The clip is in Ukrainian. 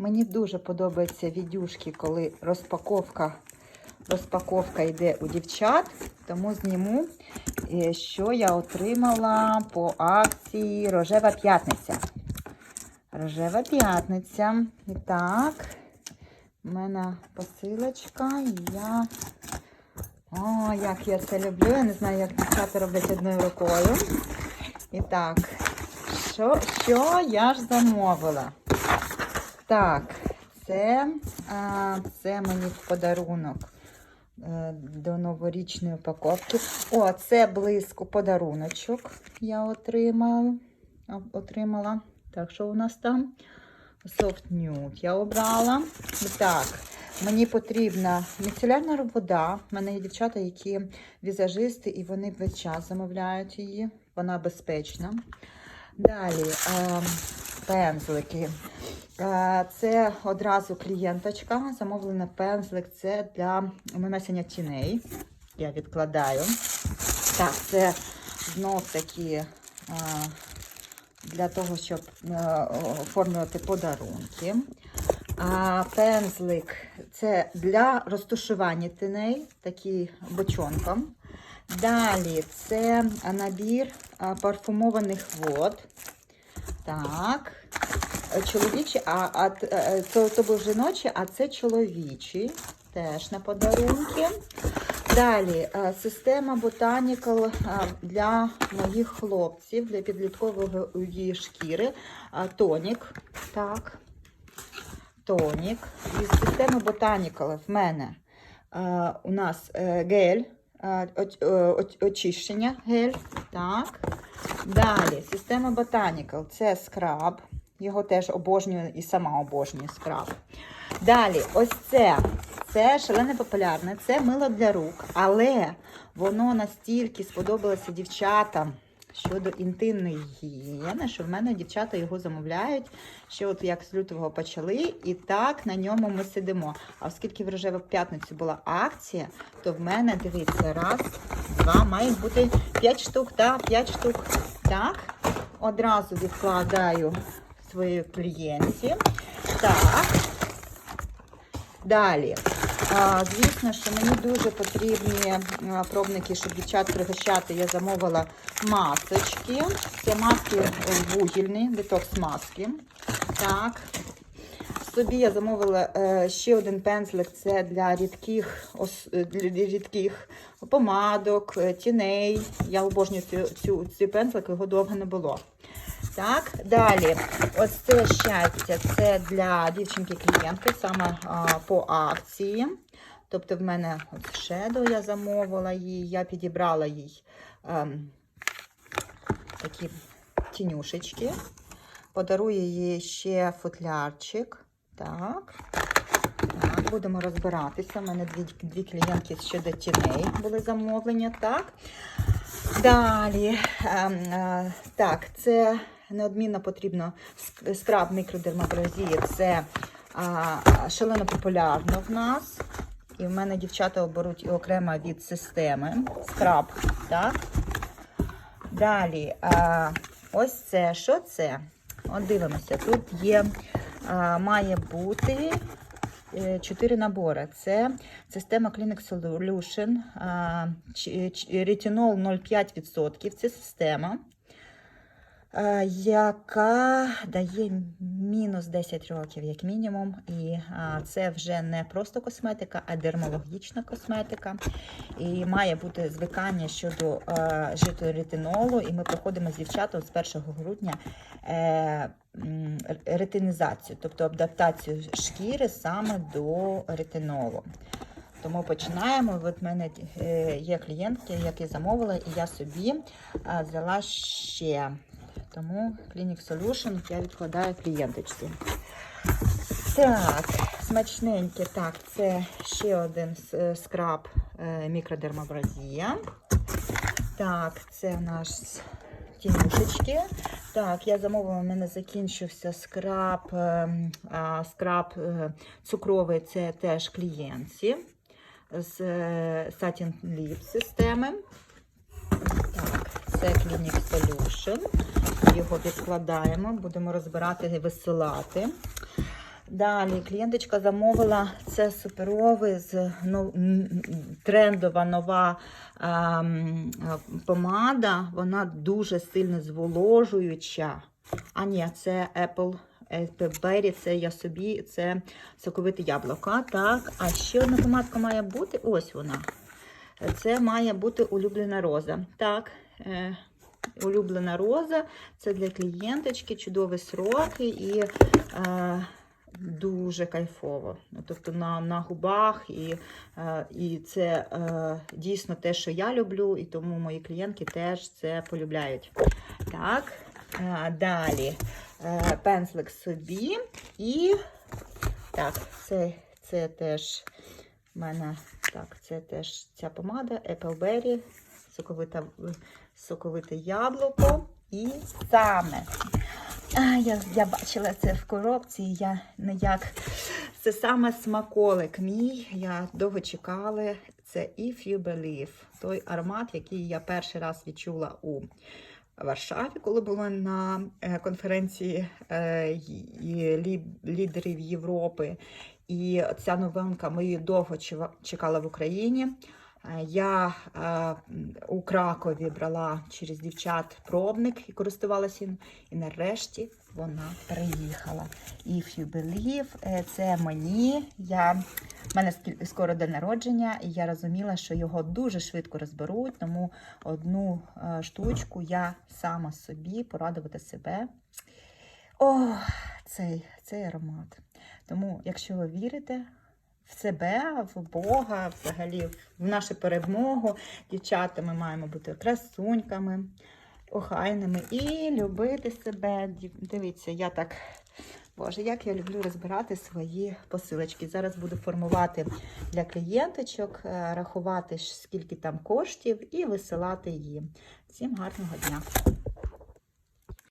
Мені дуже подобаються відюшки, коли розпаковка, розпаковка йде у дівчат. Тому зніму, е, що я отримала по акції Рожева п'ятниця. Рожева п'ятниця. І так, в мене посилочка. і Я. О, як я це люблю. Я не знаю, як дівчата роблять одною рукою. І так, що, що я ж замовила? Так, це, це мені в подарунок е, до новорічної упаковки. О, це близько подаруночок я отримала. отримала. Так, що у нас там? Soft Nude я обрала. Так, мені потрібна міцелярна вода. У мене є дівчата, які візажисти, і вони весь час замовляють її. Вона безпечна. Далі е, пензлики. Е, Це одразу клієнточка. Замовлена пензлик. Це для нанесення тіней. Я відкладаю. Так, це знов таки е, для того, щоб е, оформлювати подарунки. А пензлик це для розташування тіней, такий бочонком. Далі це набір парфумованих вод. Так. Чоловічі, а, а е, це, це був жіночі, а це чоловічі. Теж на подарунки. Далі е, система Botanical е, для моїх хлопців, для підліткової шкіри. Е, Тонік. Так. Тонік. Із системи Botanical в мене е, у нас е, гель, е, оч- е, оч- очищення гель. Так. Далі, система Botanical це скраб. Його теж обожнюю і сама обожнюю скраб. Далі, ось це. Це шалене популярне, це мило для рук, але воно настільки сподобалося дівчатам щодо інтимної гігієни, що в мене дівчата його замовляють. Ще от як з лютого почали, і так на ньому ми сидимо. А оскільки в рожеву п'ятницю була акція, то в мене дивіться, раз, два, має бути 5 штук, так, 5 штук. Так, одразу відкладаю своїй клієнті. Так. Далі. Звісно, що мені дуже потрібні пробники, щоб дівчат пригощати. Я замовила масочки. Це маски е, вугільні, детокс маски. Так. Собі я замовила е, ще один пензлик. Це для рідких, е, для рідких помадок, тіней. Я обожнюю цю, цю, цю пензлик, його довго не було. Так, далі, ось це щастя, це для дівчинки-клієнтки, саме а, по акції. Тобто, в мене от шедо я замовила їй, я підібрала їй ем, такі тінюшечки. Подарую їй ще футлярчик. Так. Так, будемо розбиратися. У мене дві, дві клієнтки щодо тіней були замовлення. Так. Далі, ем, е, так, це неодмінно потрібно скраб мікродермабразії. Це а, шалено популярно в нас. І в мене дівчата оберуть і окремо від системи. Скраб, так. Далі, а, ось це. Що це? От дивимося. Тут є, а, має бути е, чотири набори. Це система Clinic Solution, а, ретинол 0,5%. Це система, яка дає мінус 10 років, як мінімум. І це вже не просто косметика, а дермологічна косметика. І має бути звикання щодо житоретинолу. І ми проходимо з дівчатами з 1 грудня е, ретинізацію, тобто адаптацію шкіри саме до ретинолу. Тому починаємо. От в мене е, є клієнтки, які замовили, і я собі взяла ще. Тому Clinic Solution я відкладаю клієнточці. Так, смачненьке. Так, це ще один скраб е, мікродермабразія. Так, це наш тінюшечки. Так, я замовила, у мене закінчився скраб, ем, скраб е, цукровий, це теж клієнтці з е, Satin Lip системи. Так, це Clinic Solution. Його відкладаємо, будемо розбирати і висилати. Далі клієнточка замовила це суперовий з ну, трендова нова ем, е, помада. Вона дуже сильно зволожуюча. А ні, це Apple. Apple Berry, це я собі, це соковите яблука. Так, а ще одна помадка має бути. Ось вона. Це має бути улюблена роза. Так, е, улюблена роза. Це для клієнточки, чудові сроки і е, дуже кайфово. Ну, тобто на, на губах, і, е, і це е, дійсно те, що я люблю, і тому мої клієнтки теж це полюбляють. Так, е, далі е, пензлик собі і так, це, це теж в мене так, це теж ця помада Appleberry, соковита, соковите яблуко і саме. А, я, я бачила це в коробці, я ніяк. Це саме смаколик мій. Я довго чекала. Це If You Believe. Той аромат, який я перший раз відчула у Варшаві, коли була на е, конференції е, лідерів Європи. І ця новинка ми її довго чекала в Україні. Е, Я е, у Кракові брала через дівчат пробник і користувалася їм. І нарешті вона приїхала. If you believe, це мені. Я, в мене скоро день народження, і я розуміла, що його дуже швидко розберуть, тому одну е, штучку я сама собі порадувати себе. О, цей, цей аромат. Тому, якщо ви вірите в себе, в Бога, взагалі в нашу перемогу, дівчата, ми маємо бути красуньками, охайними і любити себе. Дивіться, я так. Боже, як я люблю розбирати свої посилочки. Зараз буду формувати для клієнточок, е, рахувати, скільки там коштів, і висилати їм. Всім гарного дня!